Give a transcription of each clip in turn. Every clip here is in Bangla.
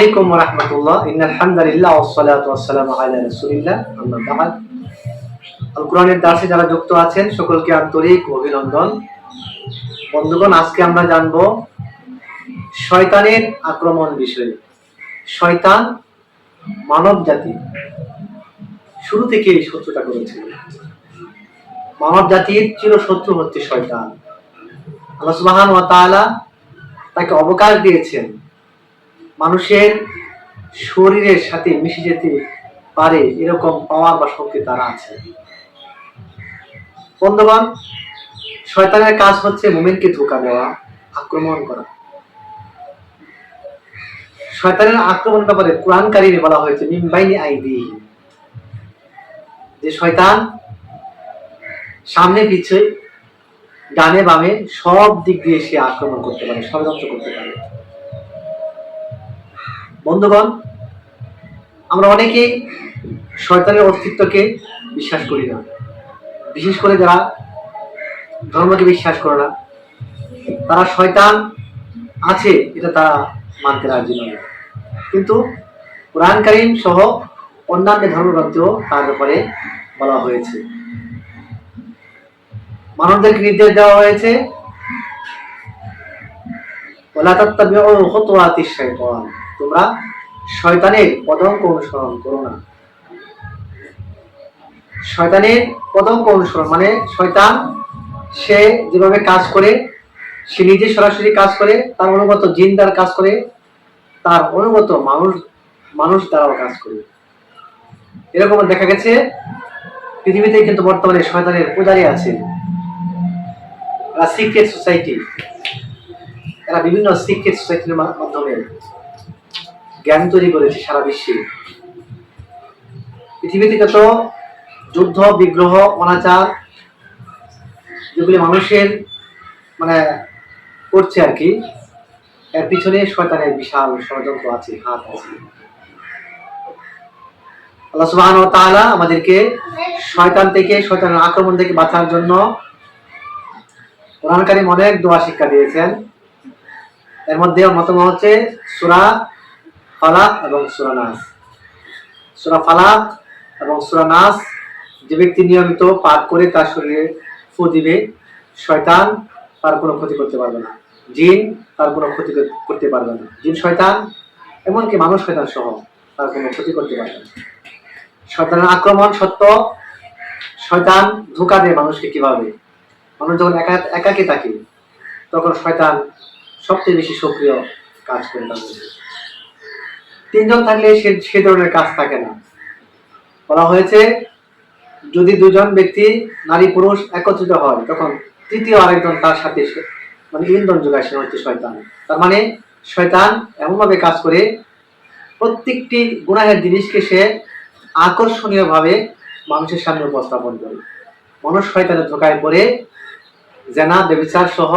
আলাইকুম রহমতুল্লাহ। ইন্নাল হামদুলিল্লাহ ওয়াসসালাতু ওয়াসসালামু আলা রাসূলিল্লাহ। আম্মা বা'দ। আল কোরআনের দার্সে যারা যুক্ত আছেন, সকলকে আন্তরিক অভিনন্দন। বন্ধুগণ, আজকে আমরা জানব শয়তানের আক্রমণ বিষয়ে। শয়তান মানব জাতি শুরু থেকে এই শত্রুতা করেছিল। মানব জাতির চিরশত্রু হচ্ছে শয়তান। আল্লাহ সুবহান ওয়া তাআলা তাকে অবকাশ দিয়েছেন। মানুষের শরীরের সাথে মিশে যেতে পারে এরকম পাওয়ার বা শক্তি তারা আছে। বন্ধুগণ, শয়তানের কাজ হচ্ছে মুমিনকে ধোকা দেওয়া, আক্রমণ করা। শয়তানের আক্রমণ ব্যাপারে কোরআন কারিমে বলা হয়েছে মিমবাইনি আইদি যে শয়তান সামনে পিছে, ডানে বামে সব দিক দিয়ে সে আক্রমণ করতে পারে, ষড়যন্ত্র করতে পারে। বন্ধুগণ, আমরা অনেকেই শয়তানের অস্তিত্বকে বিশ্বাস করি না। বিশেষ করে যারা ধর্মকে বিশ্বাস করে না, তারা শয়তান আছে এটা তারা মানতে রাজি নয়। কিন্তু কোরআন সহ অন্যান্য ধর্মগ্রন্থেও তার ব্যাপারে বলা হয়েছে। মানবদেরকে নির্দেশ দেওয়া হয়েছে, ওলা শাইতান। তোমরা শয়তানের পদঙ্ক অনুসরণ করো না। শয়তানের পদঙ্ক অনুসরণ মানে শয়তান, সে যেভাবে কাজ করে, সে নিজে সরাসরি কাজ করে, তার অনুগত জিন দ্বারা কাজ করে, তার অনুগত মানুষ মানুষ দ্বারাও কাজ করে। এরকম দেখা গেছে, পৃথিবীতে কিন্তু বর্তমানে শয়তানের পূজারী আছে। সিক্রেট সোসাইটি এরা বিভিন্ন সিক্রেট সোসাইটির মাধ্যমে জ্ঞান তৈরি করেছে সারা বিশ্বে। পৃথিবীতে যত যুদ্ধ, বিগ্রহ, অনাচার যেগুলি মানুষের মানে করছে আর কি, এর পিছনে শয়তানের বিশাল ষড়যন্ত্র আছে, হাত আছে। আল্লাহ সুবহান তাআলা আমাদেরকে শয়তান থেকে, শয়তানের আক্রমণ থেকে বাঁচার জন্য কোরআন কারীম অনেক দোয়া শিক্ষা দিয়েছেন। এর মধ্যে অন্যতম হচ্ছে সূরা ফালাক এবং সূরা নাস। সূরা ফালাক এবং সূরা নাস যে ব্যক্তি নিয়মিত পাঠ করে তার শরীরে ফু দিবে, শয়তান তার কোনো ক্ষতি করতে পারবে না। জিন তার কোনো ক্ষতি করতে পারবে না। জিন শয়তান, এমনকি মানুষ শয়তান সহ তার কোনো ক্ষতি করতে পারবে না। শয়তানের আক্রমণ সত্য, শয়তান ধোকা দেয় মানুষকে কীভাবে? মানুষ যখন একা একাকে থাকে, তখন শয়তান সবচেয়ে বেশি সক্রিয় কাজ করে মধ্যে। তিনজন থাকলে সে সে ধরনের কাজ থাকে না। বলা হয়েছে, যদি দুজন ব্যক্তি নারী পুরুষ একত্রিত হয় তখন তৃতীয় আরেকজন তার সাথে মানে ইন্ধন যোগায় সে হচ্ছে শয়তান। তার মানে শয়তান এমনভাবে কাজ করে, প্রত্যেকটি গুণাহের জিনিসকে সে আকর্ষণীয়ভাবে মানুষের সামনে উপস্থাপন করে। মানুষ শয়তানের ধোকায় পড়ে, জেনা বেবিচার সহ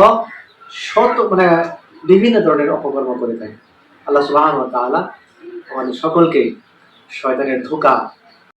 শত মানে বিভিন্ন ধরনের অপকর্ম করে থাকে। আল্লাহ ওয়া তাআলা আমাদের সকলকে শয়তানের ধোকা